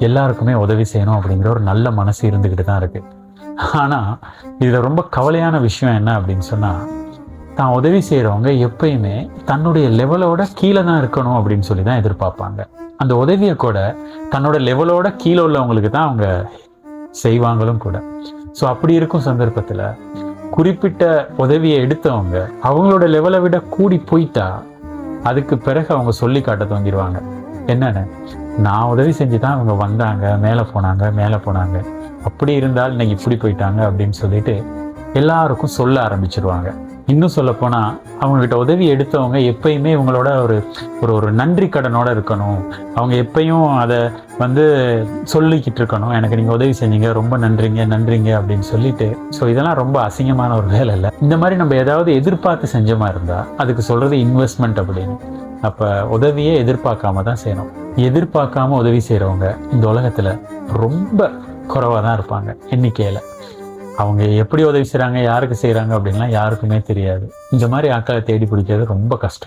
எல்லாருக்குமே உதவி செய்யணும் அப்படிங்கிற ஒரு நல்ல மனசு இருந்துக்கிட்டு தான் இருக்குது ஆனால் இதில் ரொம்ப கவலையான விஷயம் என்ன அப்படின்னு சொன்னால் தான் உதவி செய்கிறவங்க எப்பயுமே தன்னுடைய லெவலோட கீழே தான் இருக்கணும் அப்படின்னு சொல்லி தான் எதிர்பார்ப்பாங்க. அந்த உதவியை கூட தன்னோட லெவலோட கீழே உள்ளவங்களுக்கு தான் அவங்க செய்வாங்களும் கூட. ஸோ அப்படி இருக்கும் சந்தர்ப்பத்தில் குறிப்பிட்ட உதவியை எடுத்தவங்க அவங்களோட லெவலை விட கூடி போயிட்டா அதுக்கு பிறகு அவங்க சொல்லி காட்ட துவங்கிடுவாங்க. என்னன்னு? நான் உதவி செஞ்சு தான் அவங்க வந்தாங்க மேலே போனாங்க மேலே போனாங்க. அப்படி இருந்தால் இன்னைக்கு இப்படி போயிட்டாங்க அப்படின்னு சொல்லிட்டு எல்லாருக்கும் சொல்ல ஆரம்பிச்சிருவாங்க. இன்னும் சொல்லப்போனால் அவங்கக்கிட்ட அவங்க கிட்ட உதவி எடுத்தவங்க எப்பயுமே இவங்களோட ஒரு ஒரு ஒரு நன்றி கடனோட இருக்கணும். அவங்க எப்பயும் அதை வந்து சொல்லிக்கிட்டு இருக்கணும். எனக்கு நீங்கள் உதவி செஞ்சீங்க ரொம்ப நன்றிங்க நன்றிங்க அப்படின்னு சொல்லிட்டு. ஸோ இதெல்லாம் ரொம்ப அசிங்கமான ஒரு வேலை இல்லை. இந்த மாதிரி நம்ம ஏதாவது எதிர்பார்த்து செஞ்சோமா இருந்தால் அதுக்கு சொல்றது இன்வெஸ்ட்மெண்ட் அப்படின்னு. அப்போ உதவியே எதிர்பார்க்காம தான் செய்யணும். எதிர்பார்க்காம உதவி செய்கிறவங்க இந்த உலகத்துல ரொம்ப குறைவாக தான் இருப்பாங்க. எண்ணிக்கையில். அவங்க எப்படி உதவி செய்கிறாங்க யாருக்கு செய்கிறாங்க அப்படின்லாம் யாருக்குமே தெரியாது. இந்த மாதிரி ஆட்களை தேடி பிடிக்கிறது ரொம்ப கஷ்டம்.